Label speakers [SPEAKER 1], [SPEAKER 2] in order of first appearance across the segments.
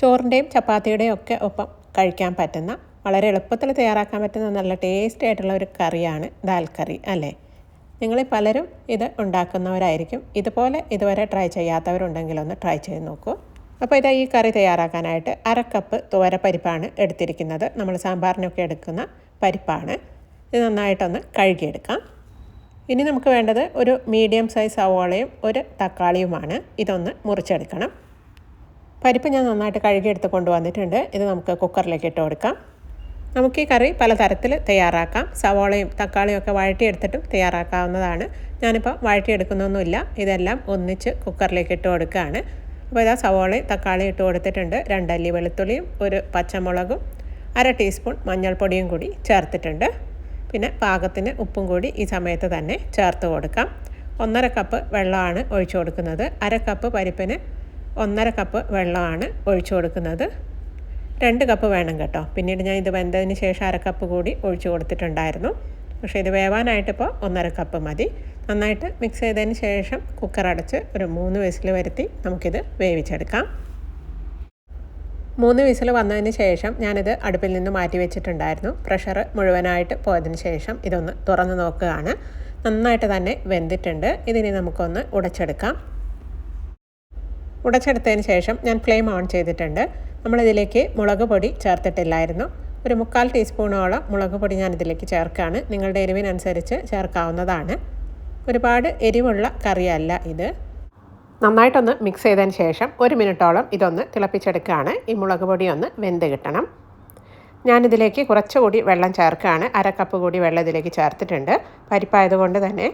[SPEAKER 1] ചോറിന്റെയും ചപ്പാത്തിയുടെയും ഒക്കെ ഒപ്പം കഴിക്കാൻ പറ്റുന്ന വളരെ എളുപ്പത്തിൽ തയ്യാറാക്കാൻ പറ്റുന്ന നല്ല ടേസ്റ്റി ആയിട്ടുള്ള ഒരു കറിയാണ് ദാൽ കറി അല്ലേ? നിങ്ങൾ പലരും ഇത് ഉണ്ടാക്കുന്നവരായിരിക്കും. ഇതുപോലെ ഇതുവരെ ട്രൈ ചെയ്യാത്തവരുണ്ടെങ്കിൽ ഒന്ന് ട്രൈ ചെയ്ത് നോക്കൂ. അപ്പോൾ ഇതാ ഈ കറി തയ്യാറാക്കാനായിട്ട് അര കപ്പ് പരിപ്പാണ് എടുത്തിരിക്കുന്നത്. നമ്മൾ സാമ്പാറിനൊക്കെ എടുക്കുന്ന പരിപ്പാണ്. ഇത് നന്നായിട്ടൊന്ന് കഴുകിയെടുക്കാം. ഇനി നമുക്ക് വേണ്ടത് ഒരു മീഡിയം സൈസ് സവോളയും ഒരു തക്കാളിയുമാണ്. ഇതൊന്ന് മുറിച്ചെടുക്കണം. പരിപ്പ് ഞാൻ നന്നായിട്ട് കഴുകിയെടുത്ത് കൊണ്ടുവന്നിട്ടുണ്ട്. ഇത് നമുക്ക് കുക്കറിലേക്ക് ഇട്ട് കൊടുക്കാം. നമുക്ക് ഈ കറി പലതരത്തിൽ തയ്യാറാക്കാം. സവോളയും തക്കാളിയും ഒക്കെ വഴറ്റിയെടുത്തിട്ടും തയ്യാറാക്കാവുന്നതാണ്. ഞാനിപ്പോൾ വഴറ്റിയെടുക്കുന്നൊന്നുമില്ല. ഇതെല്ലാം ഒന്നിച്ച് കുക്കറിലേക്ക് ഇട്ട് കൊടുക്കുകയാണ്. അപ്പോൾ ഇതാ സവോളയും തക്കാളിയും ഇട്ട് കൊടുത്തിട്ടുണ്ട്. രണ്ടല്ലി വെളുത്തുള്ളിയും ഒരു പച്ചമുളകും അര ടീസ്പൂൺ മഞ്ഞൾപ്പൊടിയും കൂടി ചേർത്തിട്ടുണ്ട്. പിന്നെ പാകത്തിന് ഉപ്പും കൂടി ഈ സമയത്ത് തന്നെ ചേർത്ത് കൊടുക്കാം. ഒന്നര കപ്പ് വെള്ളമാണ് ഒഴിച്ചു കൊടുക്കുന്നത്. അര കപ്പ് പരിപ്പിന് ഒന്നര കപ്പ് വെള്ളമാണ് ഒഴിച്ചു കൊടുക്കുന്നത്. രണ്ട് കപ്പ് വേണം കേട്ടോ. പിന്നീട് ഞാൻ ഇത് വെന്തതിന് ശേഷം അര കപ്പ് കൂടി ഒഴിച്ചു കൊടുത്തിട്ടുണ്ടായിരുന്നു. പക്ഷേ ഇത് വേവാനായിട്ടിപ്പോൾ ഒന്നര കപ്പ് മതി. നന്നായിട്ട് മിക്സ് ചെയ്തതിന് ശേഷം കുക്കർ അടച്ച് ഒരു മൂന്ന് വിസിൽ വരുത്തി നമുക്കിത് വേവിച്ചെടുക്കാം. മൂന്ന് വിസിൽ വന്നതിന് ശേഷം ഞാനിത് അടുപ്പിൽ നിന്ന് മാറ്റി വെച്ചിട്ടുണ്ടായിരുന്നു. പ്രഷർ മുഴുവനായിട്ട് പോയതിന് ശേഷം ഇതൊന്ന് തുറന്ന് നോക്കുകയാണ്. നന്നായിട്ട് തന്നെ വെന്തിട്ടുണ്ട്. ഇതിനെ നമുക്കൊന്ന് ഉടച്ചെടുക്കാം. ഉടച്ചെടുത്തതിന് ശേഷം ഞാൻ ഫ്ലെയിം ഓൺ ചെയ്തിട്ടുണ്ട്. നമ്മളിതിലേക്ക് മുളക് പൊടി ചേർത്തിട്ടില്ലായിരുന്നു. ഒരു മുക്കാൽ ടീസ്പൂണോളം മുളക് പൊടി ഞാൻ ഇതിലേക്ക് ചേർക്കുകയാണ്. നിങ്ങളുടെ എരിവിനനുസരിച്ച് ചേർക്കാവുന്നതാണ്. ഒരുപാട് എരിവുള്ള കറിയല്ല ഇത്. നന്നായിട്ടൊന്ന് മിക്സ് ചെയ്തതിന് ശേഷം ഒരു മിനിറ്റോളം ഇതൊന്ന് തിളപ്പിച്ചെടുക്കുകയാണ്. ഈ മുളക് പൊടി ഒന്ന് വെന്ത് കിട്ടണം. ഞാനിതിലേക്ക് കുറച്ചുകൂടി വെള്ളം ചേർക്കുകയാണ്. അര കപ്പ് കൂടി വെള്ളം ഇതിലേക്ക് ചേർത്തിട്ടുണ്ട്. പരിപ്പായതുകൊണ്ട് തന്നെ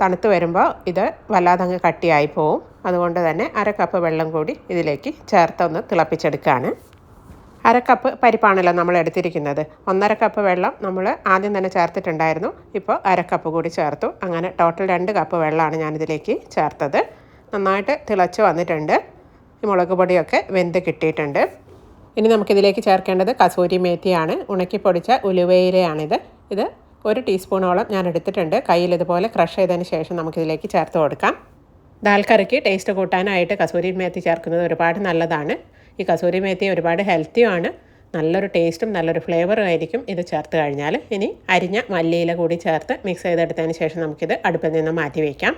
[SPEAKER 1] തണുത്ത് വരുമ്പോൾ ഇത് വല്ലാതങ്ങ് കട്ടിയായി പോവും. അതുകൊണ്ട് തന്നെ അര കപ്പ് വെള്ളം കൂടി ഇതിലേക്ക് ചേർത്തൊന്ന് തിളപ്പിച്ചെടുക്കുകയാണ് അര കപ്പ് പരിപ്പാണല്ലോ നമ്മൾ എടുത്തിരിക്കുന്നത്. ഒന്നര കപ്പ് വെള്ളം നമ്മൾ ആദ്യം തന്നെ ചേർത്തിട്ടുണ്ടായിരുന്നു. ഇപ്പോൾ അര കപ്പ് കൂടി ചേർത്തു. അങ്ങനെ ടോട്ടൽ രണ്ട് കപ്പ് വെള്ളമാണ് ഞാനിതിലേക്ക് ചേർത്തത്. നന്നായിട്ട് തിളച്ച് വന്നിട്ടുണ്ട്. ഈ മുളക് പൊടിയൊക്കെ വെന്ത് കിട്ടിയിട്ടുണ്ട്. ഇനി നമുക്കിതിലേക്ക് ചേർക്കേണ്ടത് കസൂരി മേത്തിയാണ്. ഉണക്കി പൊടിച്ച ഉലുവയിലയാണിത്. ഇത് ഒരു ടീസ്പൂണോളം ഞാൻ എടുത്തിട്ടുണ്ട്. കയ്യിൽ ഇതുപോലെ ക്രഷ് ചെയ്തതിന് ശേഷം നമുക്കിതിലേക്ക് ചേർത്ത് കൊടുക്കാം. ദാൽ കറിക്ക് ടേസ്റ്റ് കൂട്ടാനായിട്ട് കസൂരി മേത്തി ചേർക്കുന്നത് ഒരുപാട് നല്ലതാണ്. ഈ കസൂരി മേത്തി ഒരുപാട് ഹെൽത്തിയുമാണ് നല്ലൊരു ടേസ്റ്റും നല്ലൊരു ഫ്ലേവറും ആയിരിക്കും ഇത് ചേർത്ത് കഴിഞ്ഞാൽ ഇനി അരിഞ്ഞ മല്ലിയില കൂടി ചേർത്ത് മിക്സ് ചെയ്തെടുത്തതിന് ശേഷം നമുക്കിത് അടുപ്പിൽ നിന്ന് മാറ്റി വയ്ക്കാം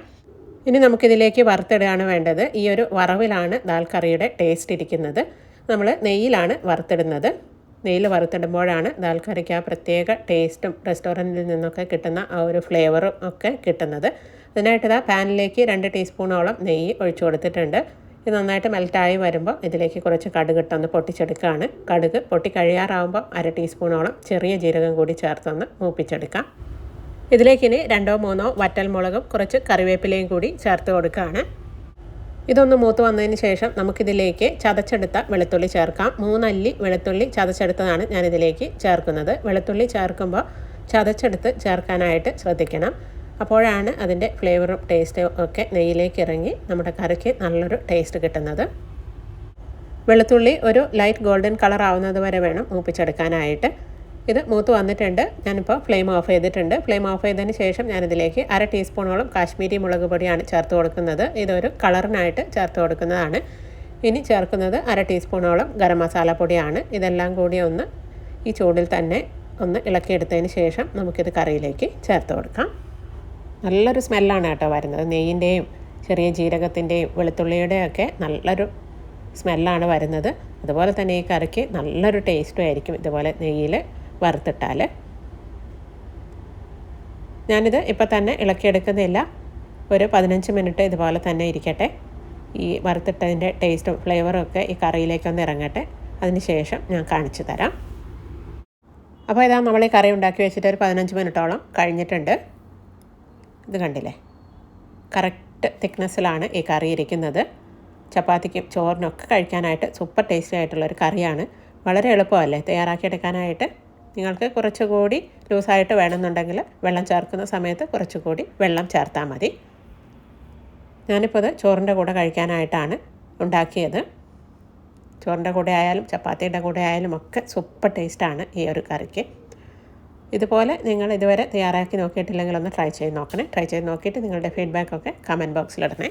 [SPEAKER 1] ഇനി നമുക്കിതിലേക്ക് വറുത്തിടുകയാണ് വേണ്ടത്. ഈ ഒരു വറവിലാണ് ദാൽ കറിയുടെ ടേസ്റ്റ് ഇരിക്കുന്നത്. നമ്മൾ നെയ്യിലാണ് വറുത്തിടുന്നത്. നെയ്യിൽ വറുത്തിടുമ്പോഴാണ് ദാൽക്കറിക്ക് ആ പ്രത്യേക ടേസ്റ്റും റെസ്റ്റോറന്റിൽ നിന്നൊക്കെ കിട്ടുന്ന ആ ഒരു ഫ്ലേവറും ഒക്കെ കിട്ടുന്നത്. അതിനായിട്ട് ഇതാ പാനിലേക്ക് രണ്ട് ടീസ്പൂണോളം നെയ്യ് ഒഴിച്ചു കൊടുത്തിട്ടുണ്ട്. ഇത് നന്നായിട്ട് മെൽറ്റായി വരുമ്പോൾ ഇതിലേക്ക് കുറച്ച് കടുക് കടുകിട്ടൊന്ന് പൊട്ടിച്ചെടുക്കുകയാണ്. കടുക് പൊട്ടി കഴിയാറാവുമ്പോൾ അര ടീസ്പൂണോളം ചെറിയ ജീരകം കൂടി ചേർത്തൊന്ന് മൂപ്പിച്ചെടുക്കാം. ഇതിലേക്കിനി രണ്ടോ മൂന്നോ വറ്റൽമുളകും കുറച്ച് കറിവേപ്പിലയും കൂടി ചേർത്ത് കൊടുക്കുകയാണ്. ഇതൊന്ന് മൂത്ത് വന്നതിന് ശേഷം നമുക്കിതിലേക്ക് ചതച്ചെടുത്ത വെളുത്തുള്ളി ചേർക്കാം. മൂന്നല്ലി വെളുത്തുള്ളി ചതച്ചെടുത്തതാണ് ഞാനിതിലേക്ക് ചേർക്കുന്നത്. വെളുത്തുള്ളി ചേർക്കുമ്പോൾ ചതച്ചെടുത്ത് ചേർക്കാനായിട്ട് ശ്രദ്ധിക്കണം. അപ്പോഴാണ് അതിന്റെ ഫ്ലേവറും ടേസ്റ്റും ഒക്കെ നെയ്യിലേക്ക് ഇറങ്ങി നമ്മുടെ കറിക്ക് നല്ലൊരു ടേസ്റ്റ് കിട്ടുന്നത്. വെളുത്തുള്ളി ഒരു ലൈറ്റ് ഗോൾഡൻ കളർ ആവുന്നത് വരെ വേണം മൂപ്പിച്ചെടുക്കാനായിട്ട്. ഇത് മൂത്ത് വന്നിട്ടുണ്ട്. ഞാനിപ്പോൾ ഫ്ലെയിം ഓഫ് ചെയ്തിട്ടുണ്ട്. ഫ്ലെയിം ഓഫ് ചെയ്തതിന് ശേഷം ഞാനിതിലേക്ക് അര ടീസ്പൂണോളം കാശ്മീരി മുളക് പൊടിയാണ് ചേർത്ത് കൊടുക്കുന്നത്. ഇതൊരു കളറിനായിട്ട് ചേർത്ത് കൊടുക്കുന്നതാണ്. ഇനി ചേർക്കുന്നത് അര ടീസ്പൂണോളം ഗരം മസാല പൊടിയാണ്. ഇതെല്ലാം കൂടി ഒന്ന് ഈ ചൂടിൽ തന്നെ ഒന്ന് ഇളക്കിയെടുത്തതിന് ശേഷം നമുക്കിത് കറിയിലേക്ക് ചേർത്ത് കൊടുക്കാം. നല്ലൊരു സ്മെല്ലാണ് കേട്ടോ വരുന്നത്. നെയ്യിന്റെയും ചെറിയ ജീരകത്തിന്റെയും വെളുത്തുള്ളിയുടെയൊക്കെ നല്ലൊരു സ്മെല്ലാണ് വരുന്നത്. അതുപോലെ തന്നെ ഈ കറിക്ക് നല്ലൊരു ടേസ്റ്റും ആയിരിക്കും ഇതുപോലെ നെയ്യിൽ വറുത്തിട്ടാൽ. ഞാനിത് ഇപ്പം തന്നെ ഇളക്കിയെടുക്കുന്നില്ല ഒരു പതിനഞ്ച് മിനിറ്റ് ഇതുപോലെ തന്നെ ഇരിക്കട്ടെ. ഈ വറുത്തിട്ടതിന്റെ ടേസ്റ്റും ഫ്ലേവറും ഒക്കെ ഈ കറിയിലേക്കൊന്ന് ഇറങ്ങട്ടെ. അതിന് ശേഷം ഞാൻ കാണിച്ചു തരാം. അപ്പോൾ ഇതാ നമ്മൾ ഈ കറി ഉണ്ടാക്കി വെച്ചിട്ട് ഒരു പതിനഞ്ച് മിനിറ്റോളം കഴിഞ്ഞിട്ടുണ്ട്. ഇത് കണ്ടില്ലേ? കറക്റ്റ് തിക്നെസ്സിലാണ് ഈ കറി ഇരിക്കുന്നത്. ചപ്പാത്തിക്കും ചോറിനൊക്കെ കഴിക്കാനായിട്ട് സൂപ്പർ ടേസ്റ്റി ആയിട്ടുള്ളൊരു കറിയാണ്. വളരെ എളുപ്പമല്ലേ? തയ്യാറാക്കിയെടുക്കാനായിട്ട്. നിങ്ങൾക്ക് കുറച്ചുകൂടി ലൂസായിട്ട് വേണമെന്നുണ്ടെങ്കിൽ വെള്ളം ചേർക്കുന്ന സമയത്ത് കുറച്ചുകൂടി വെള്ളം ചേർത്താൽ മതി. ഞാനിപ്പോൾ ഇത് ചോറിന്റെ കൂടെ കഴിക്കാനായിട്ടാണ് ഉണ്ടാക്കിയത്. ചോറിന്റെ കൂടെ ആയാലും ചപ്പാത്തിയുടെ കൂടെ ആയാലും ഒക്കെ സൂപ്പർ ടേസ്റ്റാണ് ഈ ഒരു കറിക്ക്. ഇതുപോലെ നിങ്ങൾ ഇതുവരെ തയ്യാറാക്കി നോക്കിയിട്ടില്ലെങ്കിൽ ഒന്ന് ട്രൈ ചെയ്ത് നോക്കണേ. ട്രൈ ചെയ്ത് നോക്കിയിട്ട് നിങ്ങളുടെ ഫീഡ്ബാക്കൊക്കെ കമന്റ് ബോക്സിലിടണേ.